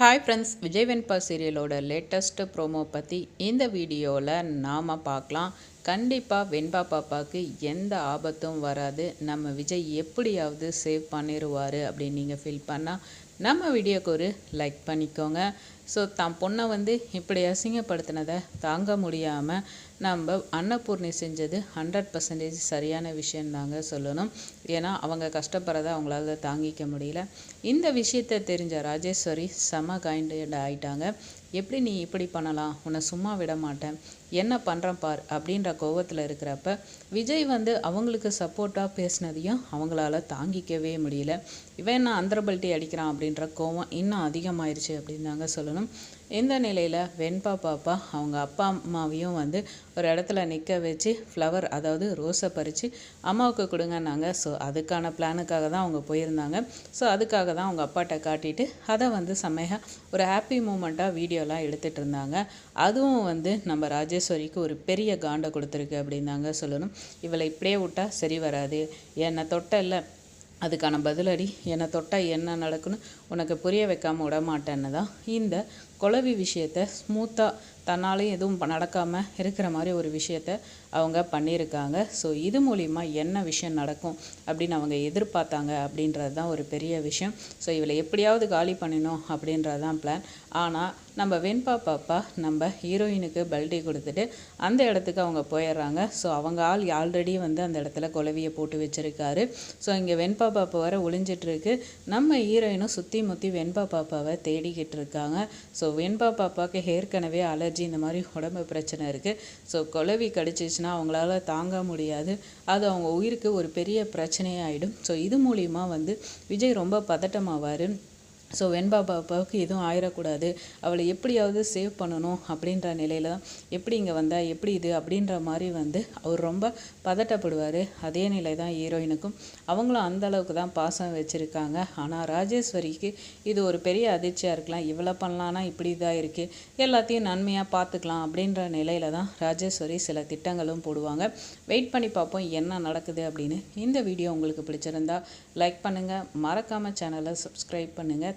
Hi friends Vijay Venba சீரியலோட latest promo பற்றி இந்த வீடியோவில் நாம் பார்க்கலாம். கண்டிப்பாக வெண்பா பாப்பாவுக்கு எந்த ஆபத்தும் வராது. நம்ம விஜய் எப்படியாவது சேவ் பண்ணிடுவார் அப்படின்னு நீங்கள் ஃபீல் பண்ணால் நம்ம வீடியோக்கு ஒரு லைக் பண்ணிக்கோங்க. ஸோ தான் பொண்ணை வந்து இப்படி அசிங்கப்படுத்தினதை தாங்க முடியாமல் நம்ம அன்னபூர்ணி செஞ்சது ஹண்ட்ரட் பர்சன்டேஜ் சரியான விஷயந்தாங்க சொல்லணும். ஏன்னா அவங்க கஷ்டப்படுறத அவங்களால தாங்கிக்க முடியல. இந்த விஷயத்தை தெரிஞ்ச ராஜேஸ்வரி செம கைண்டட் ஆயிட்டாங்க. எப்படி நீ இப்படி பண்ணலாம்? உன்னை சும்மா விட மாட்டேன். என்ன பண்ணுறேன் பார்? அப்படின்ற கோவத்தில் இருக்கிறப்ப விஜய் வந்து அவங்களுக்கு சப்போர்ட்டாக பேசினதையும் அவங்களால தாங்கிக்கவே முடியல. இவன் நான் அந்தரபல்ட்டி அடிக்கிறான் அப்படின்ற கோவம் இன்னும் அதிகமாயிருச்சு அப்படின்னு தாங்க சொல்லணும். இந்த நிலையில் வெண்பா பாப்பா அவங்க அப்பா அம்மாவையும் வந்து ஒரு இடத்துல நிற்க வச்சு ஃப்ளவர் அதாவது ரோஸை பறித்து அம்மாவுக்கு கொடுங்கன்னாங்க. ஸோ அதுக்கான பிளானுக்காக தான் அவங்க போயிருந்தாங்க. ஸோ அதுக்காக தான் அவங்க அப்பாட்ட காட்டிட்டு அதை வந்து செம்மையாக ஒரு ஹாப்பி மூமெண்ட்டாக வீடியோலாம் எடுத்துகிட்டு இருந்தாங்க. அதுவும் வந்து நம்ம ராஜேஸ்வரிக்கு ஒரு பெரிய காண்டை கொடுத்துருக்கு அப்படின்னாங்க சொல்லணும். இவளை இப்படியே விட்டால் சரி வராது. என்னை தொட்ட இல்லை அதுக்கான பதிலடி என்னை தொட்டால் என்ன நடக்குன்னு உனக்கு புரிய வைக்காமல் விட மாட்டேன்னு தான் இந்த குழவி விஷயத்த ஸ்மூத்தாக தன்னாலையும் எதுவும் நடக்காமல் இருக்கிற மாதிரி ஒரு விஷயத்த அவங்க பண்ணியிருக்காங்க. ஸோ இது மூலிமா என்ன விஷயம் நடக்கும் அப்படின்னு அவங்க எதிர்பார்த்தாங்க அப்படின்றது தான் ஒரு பெரிய விஷயம். ஸோ இவளை எப்படியாவது காலி பண்ணணும் அப்படின்றது தான் பிளான் ஆனால் நம்ம வெண்பா பாப்பா நம்ம ஹீரோயினுக்கு பல்டி கொடுத்துட்டு அந்த இடத்துக்கு அவங்க போயிடுறாங்க. ஸோ அவங்க ஆள் ஆல்ரெடி வந்து அந்த இடத்துல குலவியை போட்டு வச்சுருக்காரு. ஸோ இங்கே வெண்பா பாப்பா வர ஒளிஞ்சிட்ருக்கு நம்ம ஹீரோயினும் சுற்றி முற்றி வெண்பா பாப்பாவை தேடிக்கிட்டு இருக்காங்க. ஸோ வெண்பா பாப்பாவுக்கு ஏற்கனவே அலர்ஜி இந்த மாதிரி உடம்பு பிரச்சனை இருக்குது ஸோ குலவி கடிச்சிச்சுன்னா அவங்களால தாங்க முடியாது. அது அவங்க உயிருக்கு ஒரு பெரிய பிரச்சனையாகிடும் ஸோ இது மூலிமா வந்து விஜய் ரொம்ப பதட்டமாவார். ஸோ வெண்பா பாப்பாவுக்கு எதுவும் ஆயிடக்கூடாது அவளை எப்படியாவது சேவ் பண்ணணும் அப்படின்ற நிலையில் தான் எப்படி இங்கே வந்தால் எப்படி இது அப்படின்ற மாதிரி வந்து அவர் ரொம்ப பதட்டப்படுவார். அதே நிலை தான் ஹீரோயினுக்கும் அவங்களும் அந்த அளவுக்கு தான் பாசம் வச்சுருக்காங்க. ஆனால் ராஜேஸ்வரிக்கு இது ஒரு பெரிய அதிர்ச்சியாக இருக்கலாம். இவ்வளோ பண்ணலான்னா இப்படி தான் இருக்குது எல்லாத்தையும் நன்மையாக பார்த்துக்கலாம் அப்படின்ற நிலையில் தான் ராஜேஸ்வரி சில திட்டங்களும் போடுவாங்க. வெயிட் பண்ணி பார்ப்போம் என்ன நடக்குது அப்படின்னு. இந்த வீடியோ உங்களுக்கு பிடிச்சிருந்தா லைக் பண்ணுங்கள் மறக்காமல் சேனலை சப்ஸ்கிரைப் பண்ணுங்கள்